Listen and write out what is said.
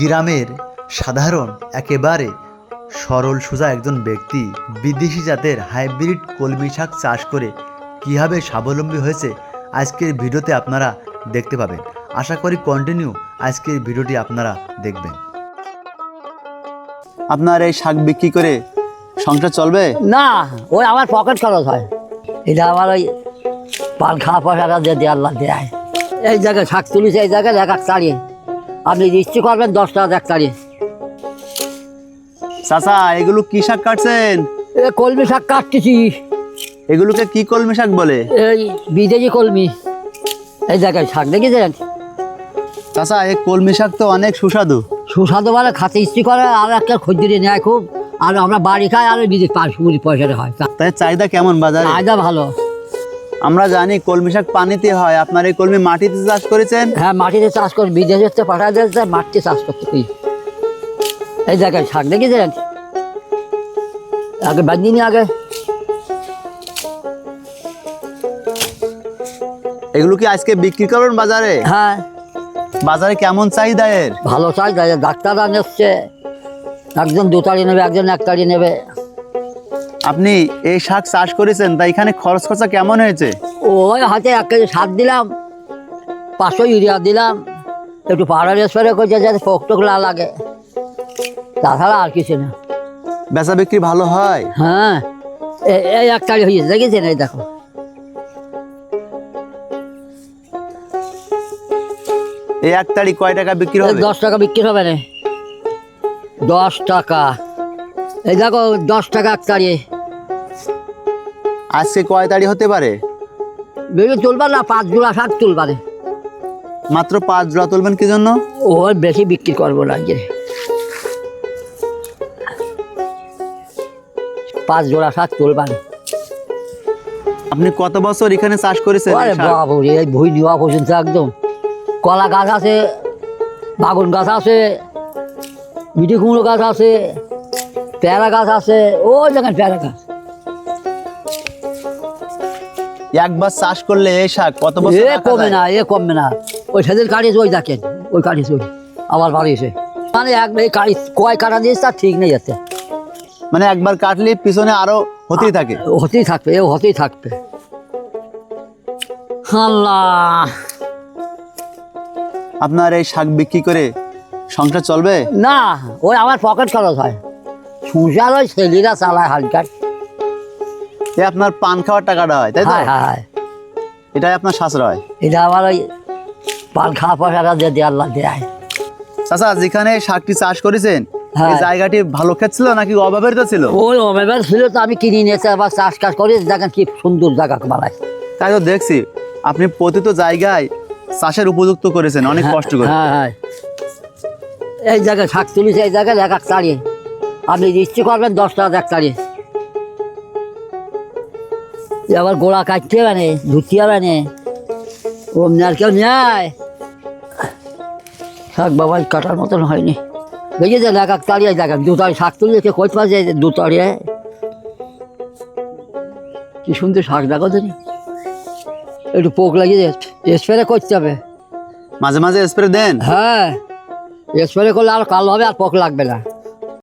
গ্রামের সাধারণ, একেবারে সরল, সোজা একজন ব্যক্তি বিদেশি জাতের হাইব্রিড কলমি শাক চাষ করে কীভাবে স্বাবলম্বী হয়েছে আজকের ভিডিওতে আপনারা দেখতে পাবেন। আশা করি কন্টিনিউ আজকের ভিডিওটি আপনারা দেখবেন। আপনার এই শাক বিক্রি করে সংসার চলবে? না, ওই আমার পকেট খরচ হয়। এটা আমার ওই পান খাওয়া পয়সাটা দিয়ে দিয়ে। এই জায়গায় শাক তুলিছে, এই জায়গায় এক এক তাড়িয়ে আপনি ইচ্ছে করবেন দশ টাকা এক তাড়িয়ে চাচা এগুলো কি শাক কাটছেন? এ কলমি শাক কাটতেছি। এগুলোকে কি কলমি শাক বলে? এই বিদেশি কলমি। এই জায়গায় শাক দেখেছেন? চাচা এই কলমি শাক তো অনেক সুস্বাদু। সুস্বাদু মানে খাতে ইচ্ছে করে আর একটা খদ্দিরে নেয় খুব। আর আমরা বাড়ি খাই আর বিদেশ পাঁচশো পয়সাটা হয়। তাই চাহিদা কেমন বাজার? আয়দা ভালো। আমরা জানি কলমি শাক পানিতে হয়। আপনার এই কলমি মাটিতে চাষ করেছেন? হ্যাঁ মাটিতে চাষ করে। বিদেশে তো পাঠা দিয়েছে মাটিতে চাষ করতে এই জায়গায় শাক দেখেছেন আগে বাঁধিনি আগে। এগুলো কি আজকে বিক্রি করবেন বাজারে? হ্যাঁ। বাজারে কেমন চাহিদা এর? ভালো চাই ডাক্তাররা নিচ্ছে একজন দু তাড়ি নেবে একজন এক তাড়ি নেবে। আপনি এই শাক চাষ করেছেন তাই এখানে খরচ খরচা কেমন হয়েছে? ওই হাতে এক কেজি সার দিলাম পাঁচশো ইউরিয়া দিলাম একটু পাউডার স্প্রে করছে যাতে পোক টোক না লাগে। তাছাড়া আর কিছু না। বেচা বিক্রি ভালো হয়? হ্যাঁ এই এক তাড়ি হয়েছে দেখেছেন এই দেখো। এই এক তারিখ কয় টাকা বিক্রি হবে? দশ টাকা বিক্রি হবে না দশ টাকা। এই দেখো দশ টাকা এক তাড়িয়ে আজকে কয় তারিখ হতে পারে? বেশি তুলবা না পাঁচ জোড়া শাক তুলবা না মাত্র পাঁচ জোড়া তুলবেন কি জন্য? ওর বেশি বিক্রি করব না আজকে। পাঁচ জোড়া শাক তুলবা না আপনি কত বছর এখানে চাষ করেছেন আরে শাক? এই ভুই নেওয়া পর্যন্ত একদম। কলা গাছ আছে বাগুন গাছ আছে মিঠি কুমড়ো গাছ আছে পেয়ারা গাছ আছে ওই দেখেন পেয়ারা গাছ। একবার চাষ করলে এই শাক কত বছর কমে না এ কমবে না। ওই সেদিন কাটিয়েছে ওই দেখেন ওই কাটিয়েছে ওই আবার বাড়িয়েছে মানে এক এই কাটি কয় কাটা দিয়েছে তার ঠিক নেই যাতে মানে একবার কাটলে পিছনে আরও হতেই থাকে। হতেই থাকবে এ হতেই থাকবে। আল্লাহ! আপনার এই শাক বিক্রি করে সংসার চলবে? না ওই আমার পকেট খরচ হয়। সংসার ওই ছেলেরা চালায় হালকার এ আপনার পান খাওয়ার টাকাটা হয় তাই তো? হায় হায় হায়। এটাই আপনার সাশ্রয়। এটা আমার ওই পান খাওয়া পয়সাটা দিয়ে দিয়ে আল্লাহ দেয়। চাচা যেখানে শাকটি চাষ করেছেন হ্যাঁ। এই জায়গাটি ভালো ক্ষেত ছিল নাকি অভাবের তো ছিল? ওই অমেবার ছিল তো আমি কিনে নিয়েছি আবার চাষ কাজ করে দেখেন কি সুন্দর জায়গা বানায়। তাই তো দেখছি আপনি প্রতিটা জায়গায় চাষের উপযুক্ত করেছেন অনেক কষ্ট করে। হ্যাঁ হ্যাঁ। এই জায়গায় শাক তুলিছে এই জায়গায় এক এক তাড়িয়ে আপনি ইচ্ছে করবেন দশ টাকা এক তাড়িয়ে আবার গোড়া কাটতে হবে না ধুতে হবে না। অমনি আর কেউ নেয়। শাক বাবা কাটার মতন হয়নি। দেখেছেন এক এক তাড়িয়ে দেখেন দু তাড়ি শাক তুলে কে কই পাচ্ছে দু তাড়িয়ে কি সুন্দর শাক দেখো তুমি একটু পোক লাগিয়ে স্প্রে করতে হবে। মাঝে মাঝে স্প্রে দেন? হ্যাঁ স্প্রে করলে আর কালো হবে আর পোক লাগবে না।